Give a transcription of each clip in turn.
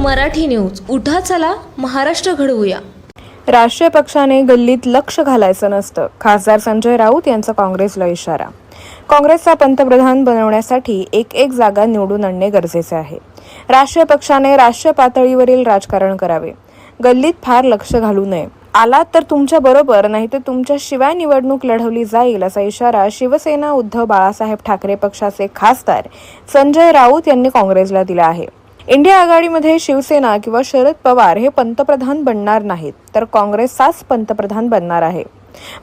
Marathi news. उठा चला महाराष्ट्र घडवूया. राष्ट्रीय पक्षाने गल्लीत लक्ष घालायचं नसतं. खासदार संजय राऊत यांचा काँग्रेसला इशारा. काँग्रेसचा पंतप्रधान बनवण्यासाठी एक एक जागा निवडून आणणे गरजेचे आहे. राष्ट्रीय पक्षाने राष्ट्रीय पातळीवरील राजकारण करावे. गल्लीत फार लक्ष घालू नये. आलात तर तुमच्या बरोबर नाही तर तुमच्या शिवाय निवडणूक लढवली जाईल असा इशारा शिवसेना उद्धव बाळासाहेब ठाकरे पक्षाचे खासदार संजय राऊत यांनी काँग्रेसला दिला आहे. इंडिया आघाडीमध्ये शिवसेना किंवा शरद पवार हे पंतप्रधान बनणार नाहीत तर काँग्रेसचाच पंतप्रधान बनणार आहे.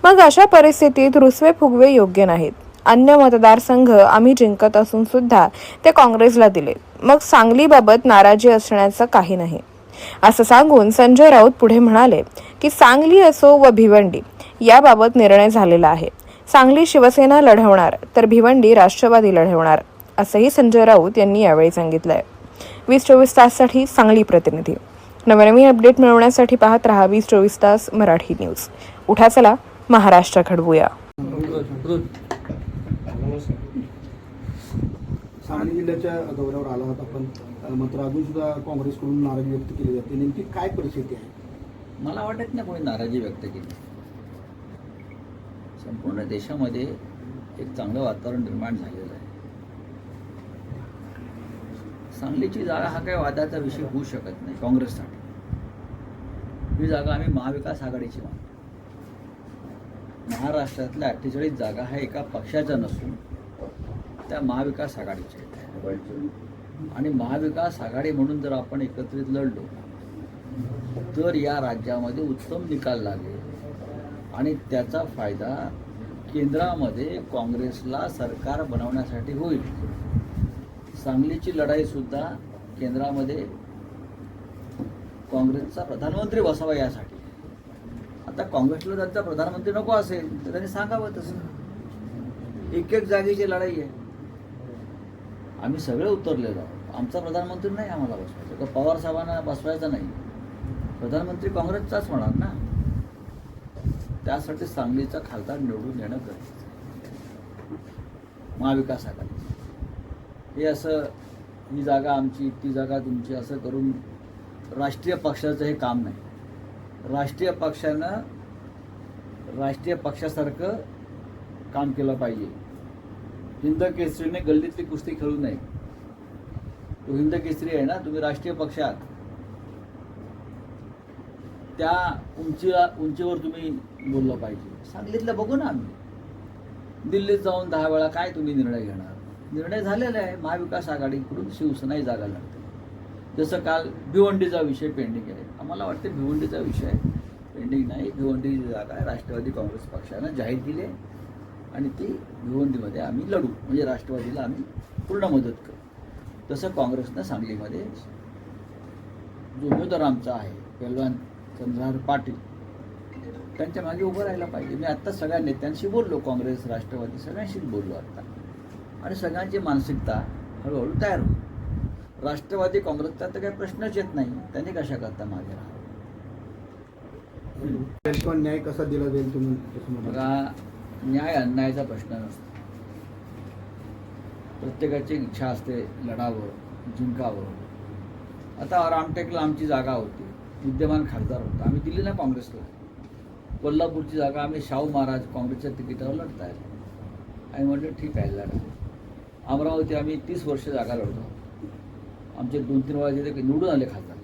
मग अशा परिस्थितीत रुसवे फुगवे योग्य नाहीत. अन्य मतदारसंघ आम्ही जिंकत असून सुद्धा ते काँग्रेसला दिले. मग सांगलीबाबत नाराजी असण्याचं काही नाही. असं सांगून संजय राऊत पुढे म्हणाले की सांगली असो व भिवंडी याबाबत निर्णय झालेला आहे. सांगली शिवसेना लढवणार तर भिवंडी राष्ट्रवादी लढवणार असंही संजय राऊत यांनी यावेळी सांगितलंय. वीस चोवीस ताससाठी सांगली प्रतिनिधी. नवनवीन अपडेट मिळवण्यासाठी पाहत रहा वीस चोवीस तास मराठी न्यूज उठा चला महाराष्ट्र घडवूया. सांगली जिल्ह्याच्या दौऱ्यावर आला होता आपण अ, मात्र अजून सुद्धा काँग्रेसकडून नाराजी व्यक्त केली जाते. नेमकी काय परिस्थिती आहे? मला वाटत नाही कोणी नाराजी व्यक्त केली. संपूर्ण देशामध्ये एक चांगलं वातावरण निर्माण झालेलं आहे. सांगलीची जागा हा काही वादाचा विषय होऊ शकत नाही काँग्रेससाठी. ही जागा आम्ही महाविकास आघाडीची मानतो. महाराष्ट्रातल्या अठ्ठेचाळीस जागा ह्या एका पक्षाच्या नसून त्या महाविकास आघाडीच्या आहेत. आणि महाविकास आघाडी म्हणून जर आपण एकत्रित लढलो तर या राज्यामध्ये उत्तम निकाल लागेल आणि त्याचा फायदा केंद्रामध्ये काँग्रेसला सरकार बनवण्यासाठी होईल. सांगलीची लढाईसुद्धा केंद्रामध्ये काँग्रेसचा प्रधानमंत्री बसावा यासाठी. आता काँग्रेसला त्यांचा प्रधानमंत्री नको असेल तर त्यांनी सांगावं तसं. एक एक जागेची लढाई आहे. आम्ही सगळे उतरलेलो आहोत. आमचा प्रधानमंत्री नाही आम्हाला बसवायचा. तर पवार साहेबांना बसवायचा नाही. प्रधानमंत्री काँग्रेसचाच म्हणाल ना? त्यासाठी सांगलीचा खासदार निवडून येणं गरजेचं महाविकास आघाडी. हे असं ही जागा आमची ती जागा तुमची असं करून राष्ट्रीय पक्षाचं हे काम नाही. राष्ट्रीय पक्षानं राष्ट्रीय पक्षासारखं काम केलं पाहिजे. हिंद केसरीने गल्लीतली कुस्ती खेळू नये. तो हिंद केसरी आहे ना तुम्ही राष्ट्रीय पक्षात त्या उंचीला उंचीवर तुम्ही बोललं पाहिजे. सांगलीतलं बघू ना आम्ही. दिल्लीत जाऊन दहा वेळा काय तुम्ही निर्णय घेणार? निर्णय झालेला आहे महाविकास आघाडीकडून शिवसेनाही जागा लागते. जसं काल भिवंडीचा विषय पेंडिंग आहे. आम्हाला वाटते भिवंडीचा विषय पेंडिंग नाही. भिवंडीची जागा राष्ट्रवादी काँग्रेस पक्षानं जाहीर दिली आहे. आणि ती भिवंडीमध्ये आम्ही लढू. म्हणजे राष्ट्रवादीला आम्ही पूर्ण मदत करू. तसं काँग्रेसनं सांगलीमध्ये जो उमेदवार आमचा आहे पहलवान चंद्रहार पाटील त्यांच्या मागे उभं राहायला पाहिजे. मी आत्ता सगळ्या नेत्यांशी बोललो काँग्रेस राष्ट्रवादी सगळ्यांशीच बोललो आत्ता आणि सगळ्यांची मानसिकता हळूहळू तयार होईल. राष्ट्रवादी काँग्रेसचा तर काही प्रश्नच येत नाही. त्यांनी कशा करता मागे राहा किंवा न्याय कसा दिला जाईल तुम्ही? बघा न्याय अन्यायाचा प्रश्न नसतो. प्रत्येकाची इच्छा असते लढावं जिंकावं. आता रामटेकला आमची जागा होती. विद्यमान खासदार होता. आम्ही दिली ना काँग्रेसला? कोल्हापूरची जागा आम्ही शाहू महाराज काँग्रेसच्या तिकिटावर लढतायत. आणि म्हटलं ठीक आहे लढा. अमरावती आम्ही तीस वर्ष जागा लढतो आमचे दोन तीन वेळा तिथे निवडून आले खासदार.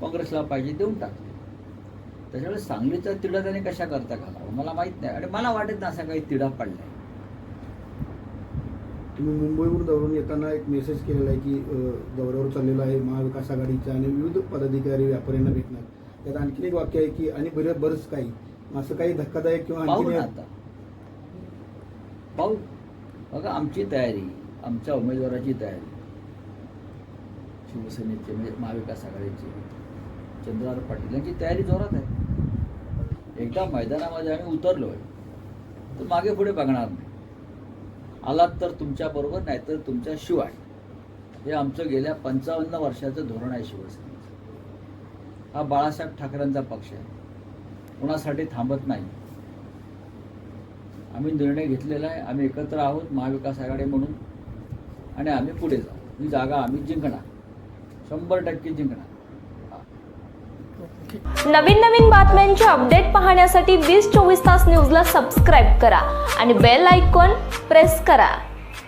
काँग्रेसला पाहिजे देऊन टाकले. त्याच्यामुळे सांगलीचा तिढा त्याने कशा करता घालावा मला माहीत नाही. आणि मला वाटत नाही असा काही तिढा पडलाय. तुम्ही मुंबईवरून दौडून येताना एक मेसेज केलेला आहे की दौऱ्यावर चाललेला आहे महाविकास आघाडीच्या आणि विविध पदाधिकारी व्यापाऱ्यांना भेटणार. त्यात आणखीन एक वाक्य आहे की आणि बरं बरंच काही. असं काही धक्कादायक किंवा ना आता. पाहू. बघा आमची तयारी आमच्या उमेदवाराची तयारी. शिवसेनेची म्हणजे महाविकास आघाडीची. चंद्रहार पाटील यांची तयारी जोरात आहे. एकदा मैदानामध्ये आम्ही उतरलो आहे तर मागे पुढे बघणार नाही. आलात तर तुमच्याबरोबर नाही तर तुमच्या शिवाय. हे आमचं गेल्या पंचावन्न वर्षाचं धोरण आहे शिवसेनेचं. हा बाळासाहेब ठाकरेंचा पक्ष आहे. कुणासाठी थांबत नाही. आम्ही निर्णय घेतलेला आहे आम्ही एकत्र आहोत महाविकास आघाडी म्हणून. आणि आम्ही पुढे जाऊ. ही जागा आम्ही जिंकणार. शंभर टक्के जिंकणार. नवीन नवीन बातम्यांचे अपडेट पाहण्यासाठी वीस चोवीस तास न्यूजला सबस्क्राईब करा आणि बेल आयकॉन प्रेस करा.